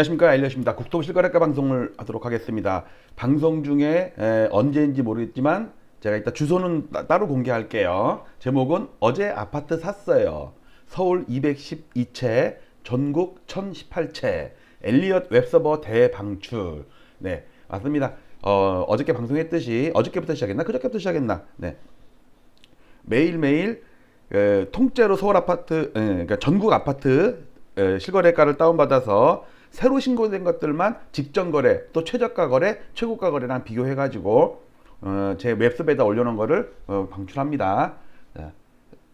안녕하십니까 엘리엇입니다. 국토부 실거래가 방송을 하도록 하겠습니다. 방송 중에 에, 언제인지 모르겠지만 제가 이따 주소는 따, 로 공개할게요. 제목은 어제 아파트 샀어요. 서울 212채, 전국 1018채, 엘리엇 웹서버 대방출. 네, 맞습니다. 어, 어저께 방송했듯이 어저께부터 시작했나? 그저께부터 시작했나? 네. 매일매일 에, 통째로 서울 아파트, 에, 그러니까 전국 아파트 에, 실거래가를 다운받아서 새로 신고된 것들만 직전 거래, 또 최저가 거래, 최고가 거래랑 비교해 가지고 어, 제 웹스에다 올려놓은 거를 어, 방출합니다. 자,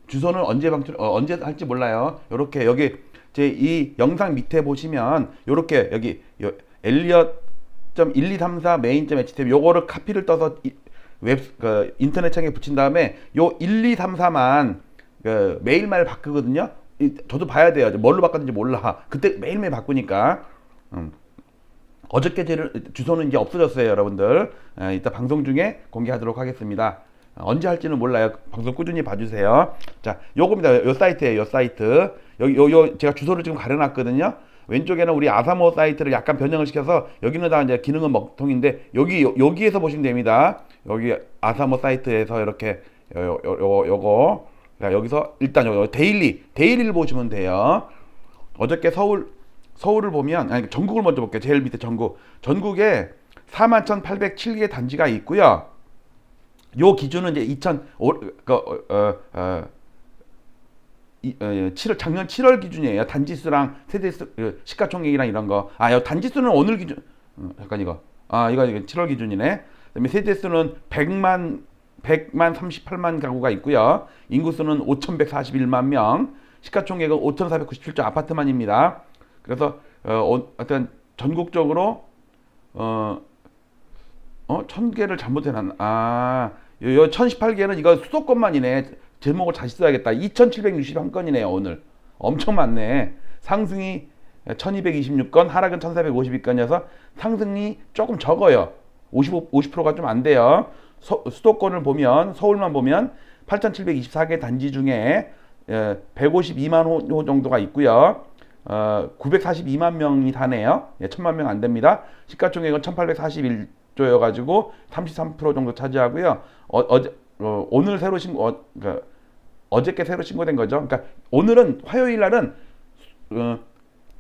주소는 언제 방출, 어, 언제 할지 몰라요. 요렇게 여기 제 이 영상 밑에 보시면 요렇게 여기 요, 엘리엇.1234 메인.html 요거를 카피를 떠서 이, 웹, 그, 인터넷 창에 붙인 다음에 요 1234만 그 매일마일 바꾸거든요. 이, 저도 봐야 돼요. 뭘로 바꿨는지 몰라. 그때 매일매일 바꾸니까. 음. 어저께 제 주소는 이제 없어졌어요, 여러분들. 에, 이따 방송 중에 공개하도록 하겠습니다. 어, 언제 할지는 몰라요. 방송 꾸준히 봐주세요. 자, 요겁니다. 요 사이트예요, 요 사이트. 여기, 요, 요, 제가 주소를 지금 가려놨거든요. 왼쪽에는 우리 아사모 사이트를 약간 변형을 시켜서 여기는 다 이제 기능은 먹통인데 여기 요, 여기에서 보시면 됩니다. 여기 아사모 사이트에서 이렇게 요, 요, 요, 요거 자, 여기서 일단 요 데일리 데일리를 보시면 돼요. 어저께 서울 서울을 보면 아니 전국을 먼저 볼게요. 제일 밑에 전국 전국에 41,807개 단지가 있고요. 요 기준은 이제 2000 오, 그, 어, 어, 어, 이, 어, 7월 작년 7월 기준이에요. 단지수랑 세대수 그 시가총액이랑 이런 거. 아, 요 단지수는 오늘 기준. 어, 잠깐 이거. 아, 이거 이거 7월 기준이네. 그다음에 세대수는 100만 100만 38만 가구가 있고요. 인구수는 5,141만 명. 시가총액은 5,497조 아파트만입니다. 그래서 어, 어떤 전국적으로 어, 어, 천 개를 잘못해놨나? 아, 요, 요 1018개는 이거 수도권만이네. 제목을 다시 써야겠다. 2761건이네요, 오늘. 엄청 많네. 상승이 1226건, 하락은 1452건이어서 상승이 조금 적어요. 55, 50%가 좀 안 돼요. 서, 수도권을 보면, 서울만 보면 8724개 단지 중에 152만 호 정도가 있고요. 어, 942만 명이 다네요. 예, 1000만 명 안 됩니다. 시가총액은 1841조여가지고 33% 정도 차지하고요. 어, 어제, 어, 오늘 새로 신고, 어, 그러니까 어저께 새로 신고된 거죠. 그러니까 오늘은 화요일 날은 어,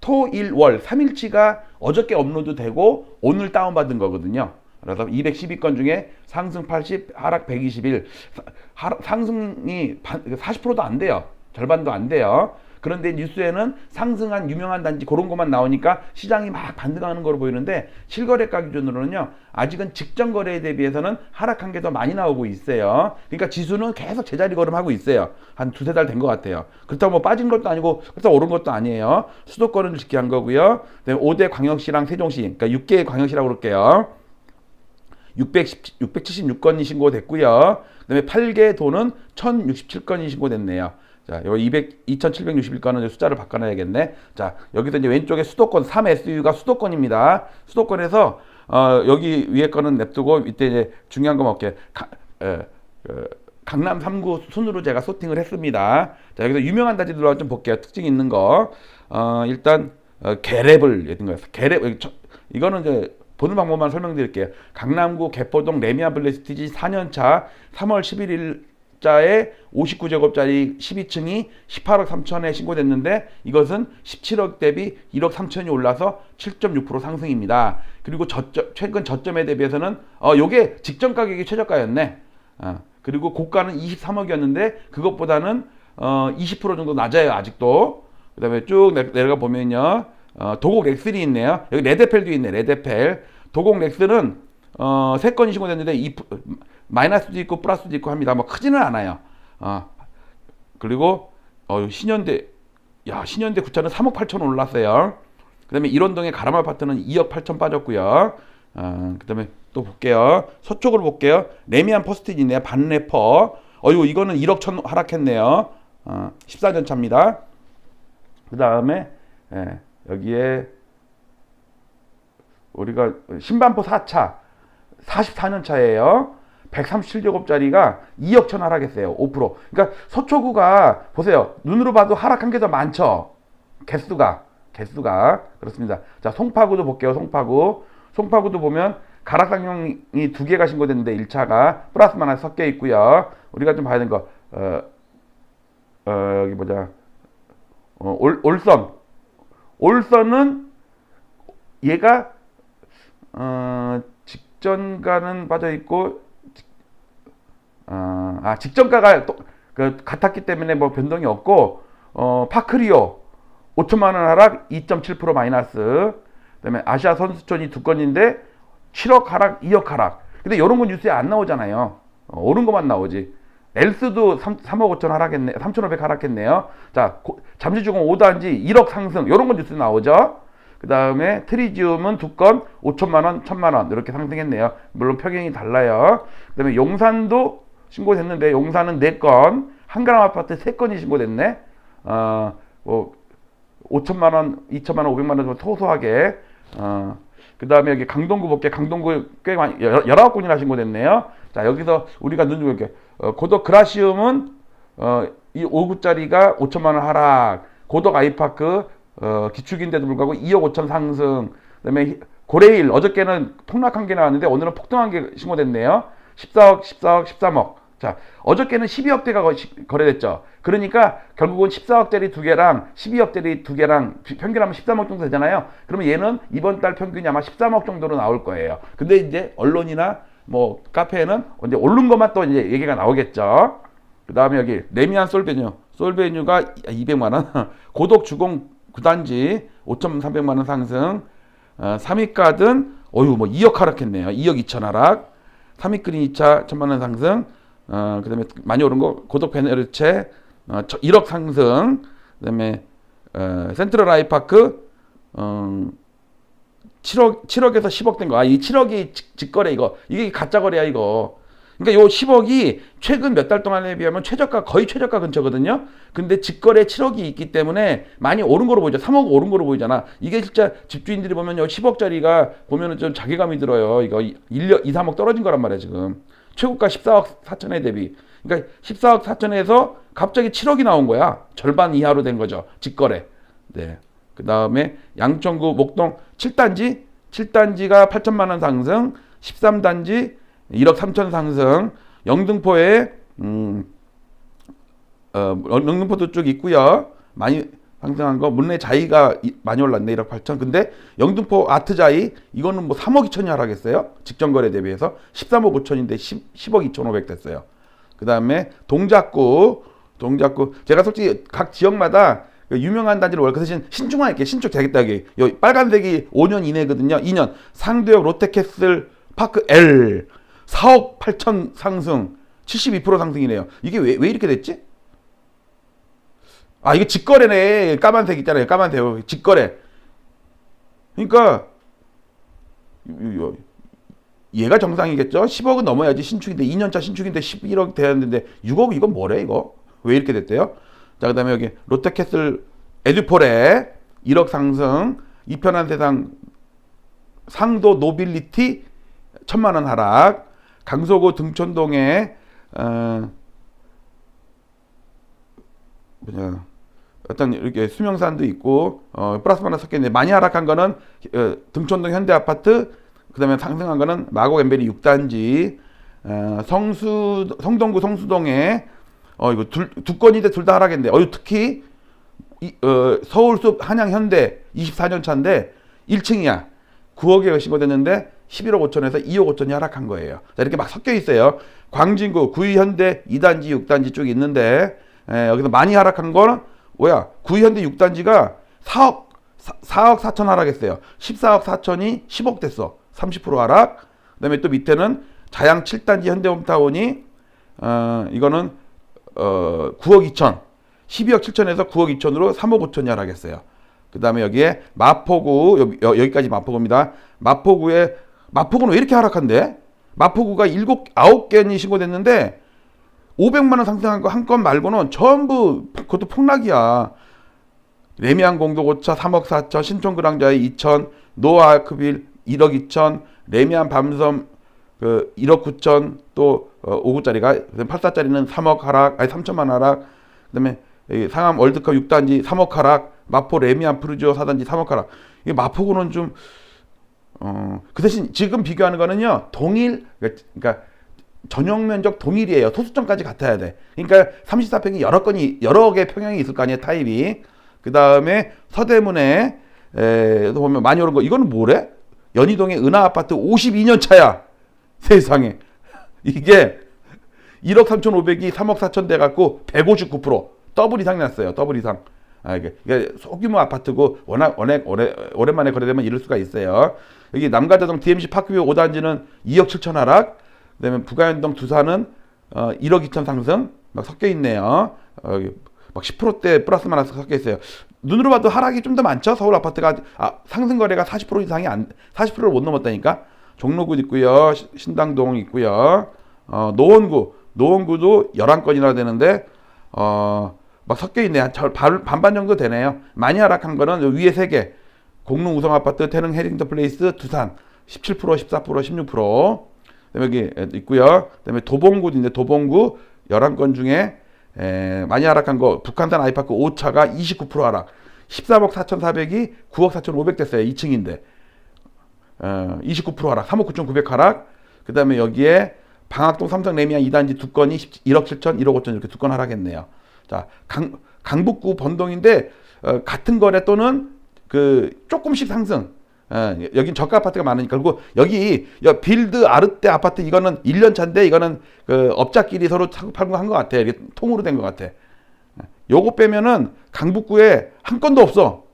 토, 일, 월 3일치가 어저께 업로드 되고 오늘 다운받은 거거든요. 그래서 212건 중에 상승 80, 하락 121, 하, 상승이 40%도 안 돼요. 절반도 안 돼요. 그런데 뉴스에는 상승한 유명한 단지 그런 것만 나오니까 시장이 막 반등하는 거로 보이는데 실거래가 기준으로는요 아직은 직전 거래에 대비해서는 하락한 게 더 많이 나오고 있어요. 그러니까 지수는 계속 제자리 걸음하고 있어요. 한 두세 달 된 것 같아요. 그렇다고 뭐 빠진 것도 아니고 그렇다고 오른 것도 아니에요. 수도권을 지키한 거고요. 5대 광역시랑 세종시, 그러니까 6개의 광역시라고 그럴게요. 610, 676건이 신고됐고요. 그다음에 8개 도는 1067건이 신고됐네요. 자, 요 200, 2761건은 숫자를 바꿔놔야겠네. 자, 여기서 이제 왼쪽에 수도권 3SU가 수도권입니다. 수도권에서 어, 여기 위에 거는 냅두고 이때 이제 중요한 거 먹게 가, 에, 어, 강남 3구 순으로 제가 소팅을 했습니다. 자, 여기서 유명한 단지들로 좀 볼게요. 특징 있는 거. 어, 일단 어, 개랩을 예든 거였어. 개랩 이거는 이제 보는 방법만 설명드릴게요. 강남구 개포동 레미안 블레스티지 4년차 3월 11일 자의 59제곱짜리 12층이 18억 3천에 신고됐는데 이것은 17억 대비 1억 3천이 올라서 7.6% 상승입니다. 그리고 저점, 최근 저점에 대비해서는 어 요게 직전 가격이 최저가였네. 어, 그리고 고가는 23억이었는데 그것보다는 어, 20% 정도 낮아요 아직도. 그 다음에 쭉 내려가 보면요. 어, 도곡 렉슬이 있네요. 여기 레드펠도 있네. 레드펠. 도곡 렉슬은 어, 세 건이 신고됐는데 이 마이너스도 있고 플러스도 있고 합니다. 뭐 크지는 않아요. 어. 그리고 어, 신현대 야 신현대 구차는 3억 8천 올랐어요. 그다음에 일원동의 가라마 파트는 2억 8천 빠졌고요. 어, 그다음에 또 볼게요. 서쪽으로 볼게요. 레미안 퍼스트잇 있네요. 반래퍼. 어이구 이거는 1억 천 하락했네요. 어, 14년 차입니다. 그다음에 예, 여기에 우리가 신반포 4차 44년 차예요. 137제곱짜리가 2억 천 하락했어요. 5%. 그러니까 서초구가 보세요. 눈으로 봐도 하락한 게 더 많죠. 개수가. 개수가 그렇습니다. 자, 송파구도 볼게요. 송파구. 송파구도 보면 가락상용이 두 개가 신고됐는데 1차가 플러스만 하나 섞여 있고요. 우리가 좀 봐야 되는 거, 어, 어, 여기 보자. 어, 올, 올선. 올선은 얘가, 어, 직전가는 빠져 있고, 직- 어, 아, 직전가가 또, 그, 같았기 때문에 뭐 변동이 없고, 어, 파크리오 5천만 원 하락 2.7% 마이너스. 그다음에 아시아 선수촌이 두 건인데 7억 하락, 2억 하락. 근데 이런 건 뉴스에 안 나오잖아요. 어, 오른 것만 나오지. 엘스도 3, 3억 5천 하락했네, 3,500 하락했네요. 자, 고, 잠시주공 5단지 1억 상승. 이런 건 뉴스 에 나오죠. 그 다음에 트리지움은 두 건 5천만 원, 1천만 원 이렇게 상승했네요. 물론 평행이 달라요. 그 다음에 용산도 신고됐는데 용산은 네 건, 한가람 아파트 세 건이 신고됐네. 어, 뭐 5천만 원, 2천만 원, 500만 원 소소하게. 어, 그 다음에 여기 강동구 볼게. 강동구 꽤 많이, 여- 열아홉 건이나 신고됐네요. 자, 여기서 우리가 눈 주고 이렇게, 어, 고덕 그라시움은, 어, 이 5구짜리가 5천만 원 하락. 고덕 아이파크, 어, 기축인데도 불구하고 2억 5천 상승. 그 다음에 고레일, 어저께는 폭락한 게 나왔는데 오늘은 폭등한 게 신고됐네요. 14억, 14억, 13억. 자, 어저께는 12억대가 거래됐죠. 그러니까 결국은 14억짜리 두 개랑 12억짜리 두 개랑 비- 평균하면 13억 정도 되잖아요. 그러면 얘는 이번 달 평균이 아마 13억 정도로 나올 거예요. 근데 이제 언론이나 뭐 카페에는 이제 오른 것만 또 이제 얘기가 나오겠죠. 그 다음에 여기 레미안 솔베뉴. 솔베뉴가 200만 원. 고독 주공 9단지 5,300만 원 상승. 어, 3위가 든 어유 뭐 2억 하락했네요. 2억 2천 하락. 3위 그린 2차 1천만 원 상승. 어, 그다음에 많이 오른 거 고독 베네르체 어, 1억 상승. 그다음에 어, 센트럴 아이파크 어, 7억 7억에서 10억 된 거. 아, 이 7억이 직, 직거래 이거. 이게 가짜 거래야 이거. 그러니까 요 10억이 최근 몇 달 동안에 비하면 최저가 거의 최저가 근처거든요. 근데 직거래 7억이 있기 때문에 많이 오른 거로 보이죠. 3억 오른 거로 보이잖아. 이게 진짜 집주인들이 보면 요 10억짜리가 보면은 좀 자괴감이 들어요. 이거 1년 2, 3억 떨어진 거란 말이야, 지금. 최고가 14억 4천에 대비. 그러니까 14억 4천에서 갑자기 7억이 나온 거야. 절반 이하로 된 거죠. 직거래. 네. 그 다음에 양천구 목동 7단지, 7단지가 8천만 원 상승, 13단지 1억 3천 상승, 영등포에 음, 어, 영등포도 쪽 있고요. 많이 상승한 거 문내 자이가 이- 많이 올랐네 1억 8천. 근데 영등포 아트 자이 이거는 뭐 3억 2천이 하락했어요. 직전 거래 대비해서 13억 5천인데 10, 10억 2천 5백 됐어요. 그 다음에 동작구, 동작구 제가 솔직히 각 지역마다 그 유명한 단지를 월그 대신 신중한 있게 신축 되겠다 여기 여기 빨간색이 5년 이내거든요. 2년 상도역 롯데캐슬 파크 L 4억 8천 상승 72% 상승이네요. 이게 왜, 왜 이렇게 됐지? 아, 이거 직거래네. 까만색 있잖아요. 까만색. 직거래. 그러니까, 얘가 정상이겠죠? 10억은 넘어야지 신축인데, 2년차 신축인데 11억 돼야 되는데, 6억 이건 뭐래, 이거? 왜 이렇게 됐대요? 자, 그 다음에 여기 롯데캐슬 에듀폴에 1억 상승, 이편한 세상 상도 노빌리티 천만 원 하락, 강서구 등촌동에 어, 뭐냐 어떤 이렇게 수명산도 있고 어, 플러스 하나 섞였는데 많이 하락한 거는 어, 등촌동 현대아파트 그다음에 상승한 거는 마곡 엠베리 6단지 어, 성수 성동구 성수동에 어 이거 둘, 두 건인데 둘 다 하락했네. 어 특히 이, 어, 서울숲 한양 현대 24년 차인데 1층이야. 9억에 신고됐는데 11억 5천에서 2억 5천이 하락한 거예요. 자, 이렇게 막 섞여 있어요. 광진구, 구의현대 2단지, 6단지 쪽이 있는데, 에, 여기서 많이 하락한 거는, 뭐야, 구의현대 6단지가 4억, 4, 억 4천 하락했어요. 14억 4천이 10억 됐어. 30% 하락. 그 다음에 또 밑에는 자양 7단지 현대홈타운이, 어, 이거는, 어, 9억 2천. 12억 7천에서 9억 2천으로 3억 5천이 하락했어요. 그 다음에 여기에 마포구, 여- 여기까지 마포구입니다. 마포구에, 마포구는 왜 이렇게 하락한데? 마포구가 7, 9건이 신고됐는데, 500만 원 상승한 거 한 건 말고는 전부, 그것도 폭락이야. 레미안 공도고차 3억 4천, 신촌 그랑자의 2천, 노아크빌 1억 2천, 레미안 밤섬 그 1억 9천, 또 어, 5구짜리가 84짜리는 3억 하락, 아니 3천만 하락, 그다음에 이 상암 월드컵 6단지 3억 하락, 마포 레미안 프루지오 사단지 3억 가락. 이 마포구는 좀 어, 그 대신 지금 비교하는 거는요. 동일 그러니까 전용 면적 동일이에요. 소수점까지 같아야 돼. 그러니까 34평이 여러 건이 여러 개 평형이 있을 거 아니에요. 타입이. 그 다음에 서대문에 에 보면 많이 오른 거 이거는 뭐래? 연희동의 은하 아파트 52년 차야. 세상에. 이게 1억 3,500이 3억 4천 돼 갖고 159% 더블 이상 났어요. 더블 이상. 아, 이게, 이게 소규모 아파트고 워낙 워낙 오래, 오랜만에 거래되면 이럴 수가 있어요. 여기 남가자동 DMC 파크뷰 5단지는 2억 7천 하락. 그다음에 부가연동 두산은 어, 1억 2천 상승 막 섞여 있네요. 어, 막 10%대 플러스만 섞여 있어요. 눈으로 봐도 하락이 좀 더 많죠. 서울 아파트가 아, 상승 거래가 40% 이상이 안 40%를 못 넘었다니까. 종로구 있고요. 시- 신당동 있고요. 어, 노원구 노원구도 11건이나 되는데 어, 막 섞여 있네. 한 절- 반- 반반 정도 되네요. 많이 하락한 거는 위에 세 개. 공릉 우성 아파트, 태릉 해링턴 플레이스, 두산 17%, 14%, 16%. 그다음에 여기 있고요. 그다음에 도봉구도 있는데 도봉구 11건 중에 에, 많이 하락한 거 북한산 아이파크 5차가 29% 하락. 13억 4,400이 9억 4,500 됐어요. 2층인데. 어, 29% 하락. 3억 9,900 하락. 그다음에 여기에 방학동 삼성 레미안 2단지 두 건이 1억 7천, 1억 5천 이렇게 두 건 하락했네요. 자, 강, 강북구 번동인데 어, 같은 거래 또는 그 조금씩 상승. 어, 여긴 저가 아파트가 많으니까 그리고 여기 여 빌드 아르테 아파트 이거는 1년 차인데 이거는 그 업자끼리 서로 팔고 한 것 같아. 이게 통으로 된 것 같아. 요거 빼면은 강북구에 한 건도 없어.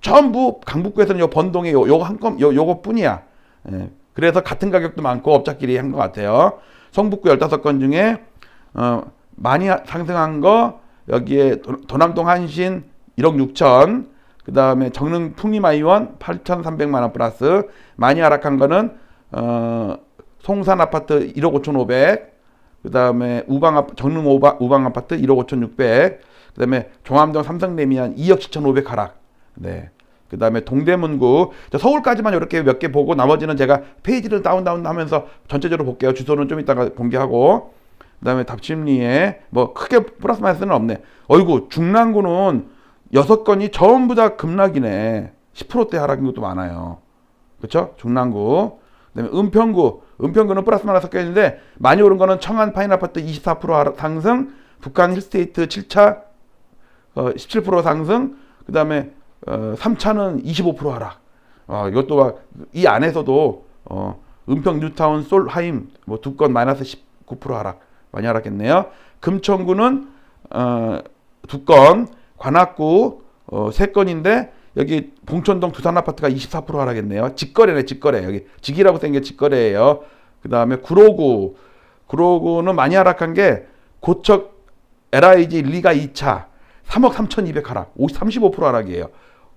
전부 강북구에서는 요 번동에 요, 요거 한 건, 요, 요거뿐이야. 예. 그래서 같은 가격도 많고 업자끼리 한 것 같아요. 성북구 15건 중에 어, 많이 하- 상승한 거 여기에 도- 도남동 한신 1억 6천 그 다음에 정릉 풍림아이원 8,300만 원 플러스 많이 하락한 거는 어, 송산 아파트 1억 5,500 그 다음에 우방 아 정릉 우방, 우방 아파트 1억 5,600 그 다음에 종암동 삼성레미안 2억 7,500 하락 네. 그 다음에 동대문구 자, 서울까지만 이렇게 몇 개 보고 나머지는 제가 페이지를 다운 다운 하면서 전체적으로 볼게요. 주소는 좀 이따가 공개하고 그 다음에 답심리에 뭐 크게 플러스 마이너스는 없네. 어이구 중랑구는 여섯 건이 전부 다 급락이네. 10%대 하락인 것도 많아요. 그렇죠? 중랑구. 그다음에 은평구. 은평구는 플러스 마이너스 섞여 있는데 많이 오른 거는 청안 파인 아파트 24% 하락 상승, 북한 힐스테이트 7차 어, 17% 상승, 그 다음에 어, 3차는 25% 하락. 어, 이것도 막 이 안에서도 어, 은평 뉴타운 솔하임 뭐 두 건 마이너스 19% 하락 많이 하락했네요. 금천구는 어, 두 건, 관악구 어, 세 건인데 여기 봉천동 두산 아파트가 24% 하락했네요. 직거래네 직거래 여기 직이라고 쓴게 직거래예요. 그 다음에 구로구 구로구는 많이 하락한 게 고척 LIG 리가 2차 3억 3,200 하락, 50, 35% 하락이에요.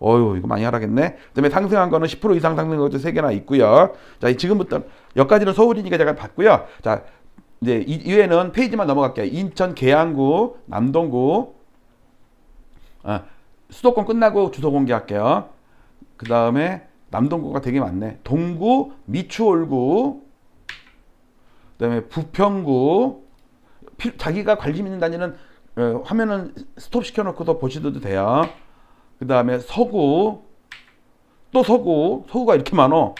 어유 이거 많이 하락했네. 그다음에 상승한 거는 10% 이상 상승한 것도 세 개나 있고요. 자, 이 지금부터 여기까지는 서울이니까 제가 봤고요. 자, 이제 이 이외에는 페이지만 넘어갈게요. 인천 계양구, 남동구, 아, 수도권 끝나고 주소 공개할게요. 그 다음에 남동구가 되게 많네. 동구, 미추홀구, 그 다음에 부평구, 피- 자기가 관심 있는 단위는 어, 화면은 스톱 시켜놓고도 보시도 돼요. 그 다음에 서구, 또 서구, 서구가 이렇게 많어.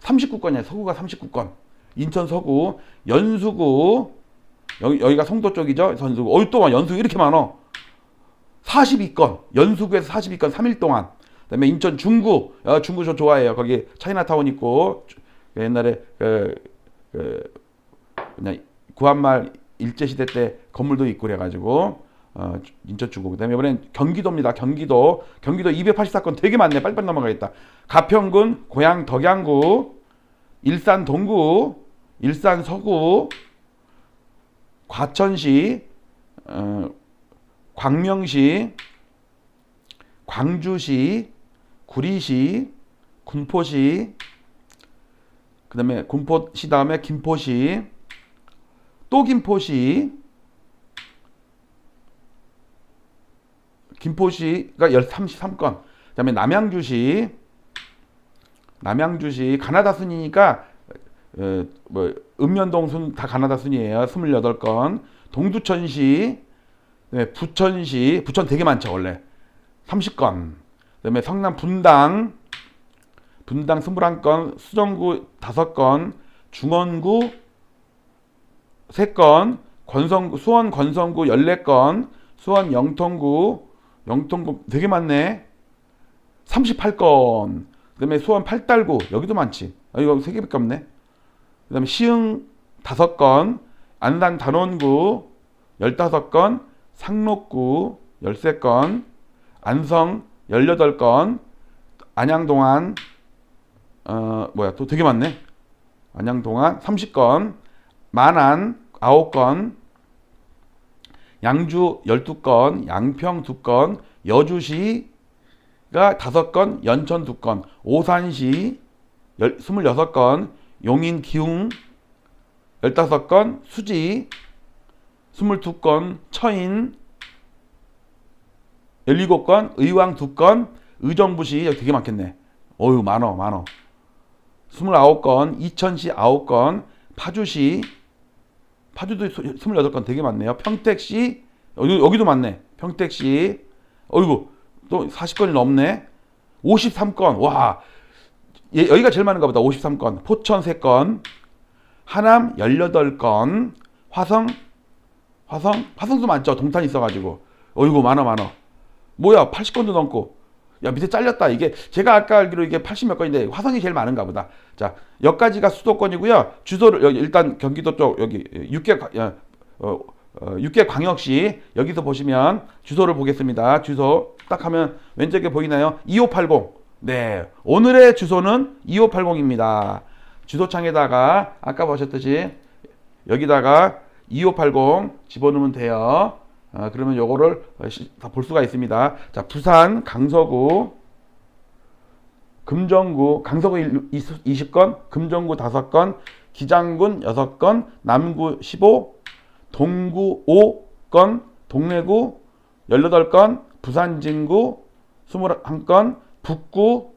39건이야. 서구가 39건. 인천 서구, 연수구, 여기, 여기가 송도 쪽이죠. 연수구. 어이 또 연수 이렇게 많어. 42건. 연수구에서 42건 3일 동안. 그 다음에 인천 중구. 어, 중구 저 좋아해요. 거기 차이나타운 있고 주- 옛날에 그, 그 그냥 구한말 일제 시대 때 건물도 있고 그래가지고 어, 인천 중구. 그 다음에 이번엔 경기도입니다. 경기도. 경기도 284건 되게 많네. 빨리빨리 넘어가겠다. 가평군, 고양 덕양구, 일산 동구, 일산 서구, 과천시, 어, 광명시, 광주시, 구리시, 군포시, 그 다음에 군포시 다음에 김포시, 또 김포시, 김포시가 33건, 그 다음에 남양주시, 남양주시 가나다 순이니까 어, 뭐 읍면동 순 다 가나다 순이에요. 28건. 동두천시, 네, 부천시, 부천 되게 많죠 원래. 30건. 그다음에 성남 분당 분당 21건, 수정구 5건, 중원구 3건, 권성 수원 권성구 14건, 수원 영통구 영통구 되게 많네. 38건. 그다음에 수원 팔달구 여기도 많지. 아, 이거 세 개밖에 없네. 그다음에 시흥 5건, 안산 단원구 15건, 상록구 13건, 안성 18건, 안양 동안 어 뭐야 또 되게 많네. 안양 동안 30건, 만안 9건, 양주 12건, 양평 2건, 여주시 가 5건, 연천 2건, 오산시 26건, 용인 기흥 15건, 수지 22건, 처인 17건, 의왕 2건, 의정부시 여기 되게 많겠네. 어유 많어, 많어. 29건, 이천시 9건, 파주시 파주도 28건 되게 많네요. 평택시 여기, 여기도 많네. 평택시 어이구 또 40건이 넘네. 53건. 와. 예, 여기가 제일 많은가 보다. 53건. 포천 3건. 하남 18건. 화성 화성 화성도 많죠. 동탄 있어 가지고. 어이구 많아 많아. 뭐야 80건도 넘고. 야 밑에 잘렸다. 이게 제가 아까 알기로 이게 80 몇 건인데 화성이 제일 많은가 보다. 자 여기까지가 수도권이고요. 주소를 여기 일단 경기도 쪽 여기 육계 어, 어, 어, 육계 광역시 여기서 보시면 주소를 보겠습니다. 주소 딱 하면 왼쪽에 보이나요? 2580 네 오늘의 주소는 2580입니다. 주소창에다가 아까 보셨듯이 여기다가 2580 집어넣으면 돼요. 아, 그러면 요거를 다 볼 수가 있습니다. 자, 부산 강서구 금정구 강서구 20건, 금정구 5건, 기장군 6건, 남구 15, 동구 5건, 동래구 18건, 부산 진구 21건, 북구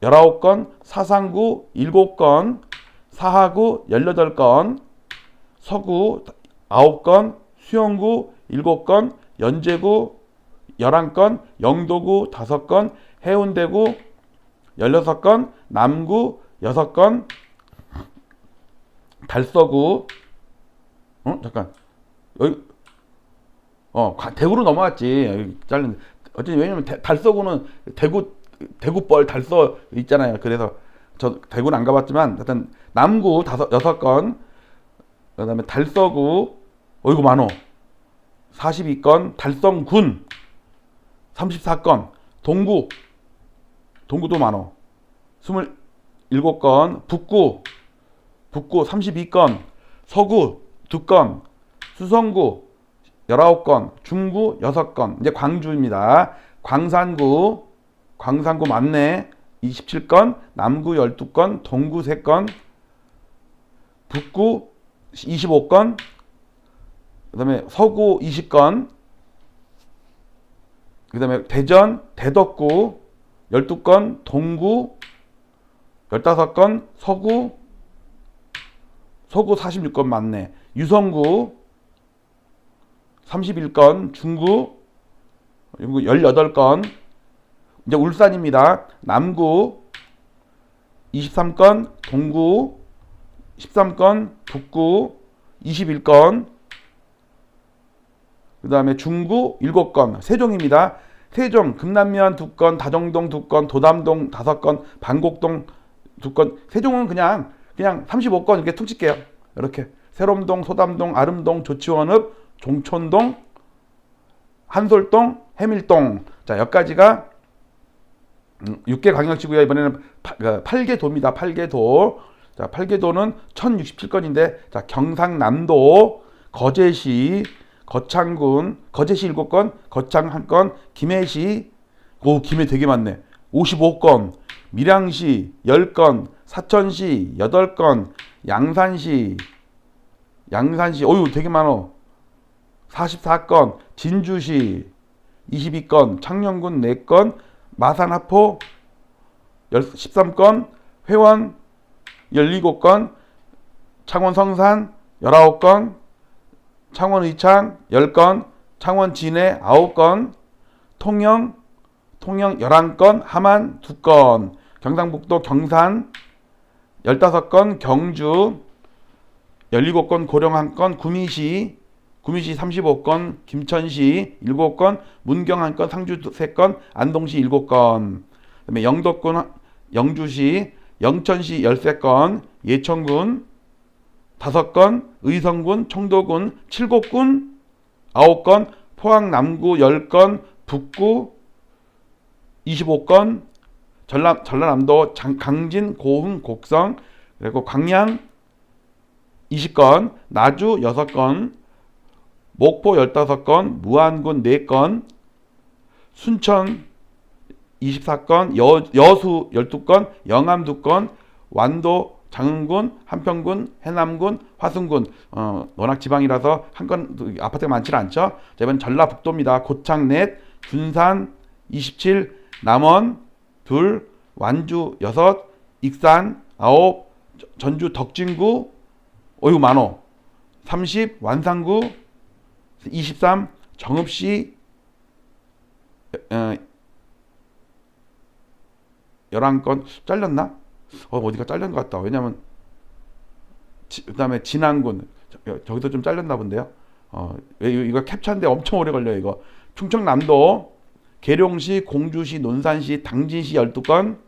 19건, 사상구 7건, 사하구 18건, 서구 9건, 수영구 7건, 연제구 11건, 영도구 5건, 해운대구 16건, 남구 6건, 달서구 어? 잠깐. 여기 어 대구로 넘어갔지. 자른 어쨌든 왜냐면 대, 달서구는 대구 대구뻘 달서 있잖아요. 그래서 저 대구는 안 가봤지만 하여튼 남구 다섯 여섯 건 그다음에 달서구 어이구 많어. 42건 달성군. 34건. 동구. 동구도 많어. 27건 북구. 북구 32건 서구 2건 수성구 19건 중구 6건 이제 광주입니다. 광산구 광산구 맞네 27건 남구 12건 동구 3건 북구 25건 그 다음에 서구 20건, 그 다음에 대전, 대덕구 12건, 동구 15건, 서구, 서구 46건 맞네. 유성구 31건, 중구 18건, 이제 울산입니다. 남구 23건, 동구 13건, 북구 21건, 그 다음에 중구 7건, 세종입니다. 세종, 금남면 2건, 다정동 2건, 도담동 5건, 반곡동 2건. 세종은 그냥 그냥 35건 이렇게 툭 칠게요. 이렇게 세롬동, 소담동, 아름동, 조치원읍, 종촌동, 한솔동, 해밀동. 자, 여기까지가 6개 음, 광역시고요. 이번에는 8 개 도입니다. 8개 도. 자, 8개 도는 1067건인데 자, 경상남도, 거제시, 거창군, 거제시 7건, 거창 1건, 김해시, 오, 김해 되게 많네. 55건, 밀양시 10건, 사천시 8건, 양산시, 양산시, 어유 되게 많어. 44건, 진주시 22건, 창녕군 4건, 마산하포 13건, 회원 17건, 창원 성산 19건, 창원 의창 10건, 창원 진해 9건, 통영 통영 11건, 함안 2건, 경상북도 경산 15건, 경주 17건, 고령 1건, 구미시 구미시 35건, 김천시 7건, 문경 1건, 상주 3건, 안동시 7건. 그다음에 영덕군 영주시, 영천시 13건, 예천군 5건, 의성군, 청도군 7곳군 9건, 포항 남구 10건, 북구 25건, 전남 전라남도 장- 강진, 고흥, 곡성 그리고 광양 20건, 나주 6건, 목포 15건, 무안군 4건, 순천 24건, 여, 여수 12건, 영암 2건, 완도, 장흥군, 한평군, 해남군, 화순군. 어, 워낙 지방이라서 한 건 아파트가 많지 않죠. 자, 이번 전라북도입니다. 고창 넷, 군산 27, 남원 둘, 완주 여섯, 익산 아홉, 전주 덕진구 어이구 많어. 30 완산구 23 정읍시 어, 11건 잘렸나? 어, 어디가 잘린 것 같다. 왜냐면 지, 그다음에 진안군 저, 저기도 좀 잘렸나 본데요. 어, 왜 이거, 캡처인데 엄청 오래 걸려 요 이거. 충청남도 계룡시, 공주시, 논산시, 당진시 12건,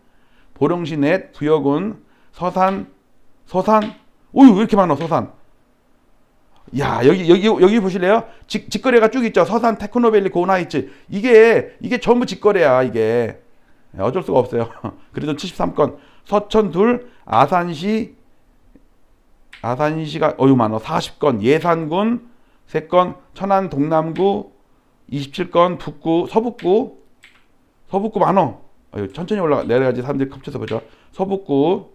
보령시 넷, 부여군, 서산, 서산, 오유 왜 이렇게 많아 서산. 야 여기 여기 여기 보실래요? 직, 직거래가 쭉 있죠. 서산, 테크노밸리, 고나이츠. 이게 이게 전부 직거래야 이게. 예, 어쩔 수가 없어요. 그래도 73건. 서천 둘, 아산시 아산시가 어유 많아. 40건. 예산군 3건. 천안 동남구 27건. 북구 서북구. 서북구 많어. 어휴, 천천히 올라가. 내려가지 사람들이 컵쳐서 보죠. 서북구.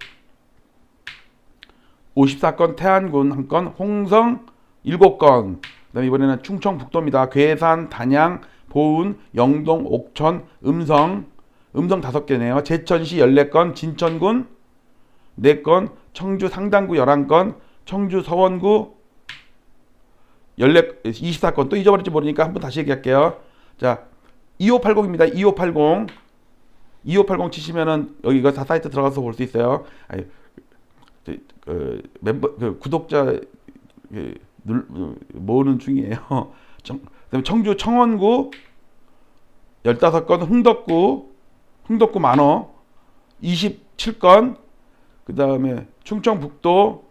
54건. 태안군 한 건. 홍성 7건 그다음에 이번에는 충청북도입니다 괴산 단양 보은 영동 옥천 음성 음성 5개네요 제천시 14건 진천군 4건 청주 상당구 11건 청주 서원구 14, 24건 또 잊어버릴지 모르니까 한번 다시 얘기할게요. 자, 2580입니다. 2580. 2580 치시면은 여기 이거 다 사이트 들어가서 볼 수 있어요. 아니, 저, 그 멤버 그 구독자 그, 눌, 모으는 중이에요. 청, 그다음에 청주 청원구 15건, 흥덕구 흥덕구 만호 27건 그다음에 충청북도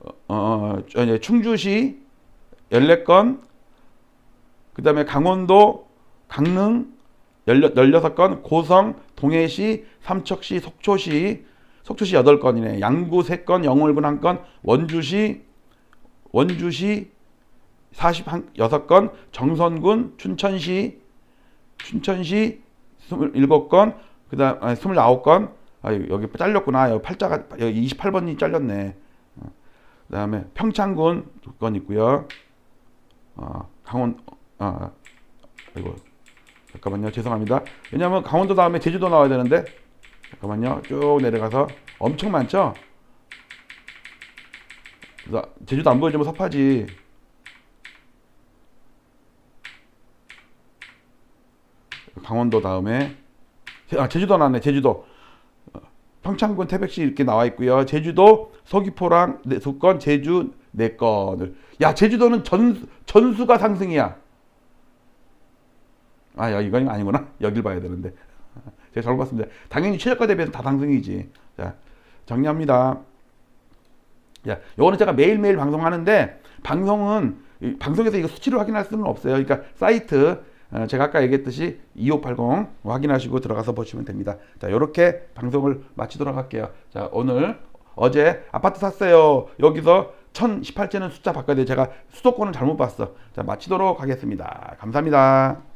어, 어 충주시 14건, 그 다음에 강원도, 강릉 16건, 고성, 동해시, 삼척시, 속초시, 속초시 8건이네. 양구 3건, 영월군 1건, 원주시, 원주시 46건, 정선군, 춘천시, 춘천시 27건, 그 다음, 아니, 29건, 아, 여기 잘렸구나. 여기 팔자가, 여기 28번이 잘렸네. 그 다음에 평창군 두 건 있고요. 어, 강원 아 이거 잠깐만요 죄송합니다 왜냐하면 강원도 다음에 제주도 나와야 되는데 잠깐만요 쭉 내려가서 엄청 많죠 제주도 안 보여주면 섭하지 강원도 다음에 아 제주도 나왔네 제주도 어, 평창군 태백시 이렇게 나와 있고요 제주도 서귀포랑 네, 두 건, 제주 네 건을. 야, 제주도는 전 전수가 상승이야. 아, 야, 이건 아니구나. 여길 봐야 되는데. 제가 잘못 봤습니다. 당연히 최저가 대비해서 다 상승이지. 자, 정리합니다. 야, 요거는 제가 매일매일 방송하는데 방송은 이 방송에서 이거 수치를 확인할 수는 없어요. 그러니까 사이트 어, 제가 아까 얘기했듯이 2580 확인하시고 들어가서 보시면 됩니다. 자, 이렇게 방송을 마치도록 할게요. 자, 오늘 어제 아파트 샀어요. 여기서 1018채는 숫자 바꿔야 돼. 제가 수도권을 잘못 봤어. 자, 마치도록 하겠습니다. 감사합니다.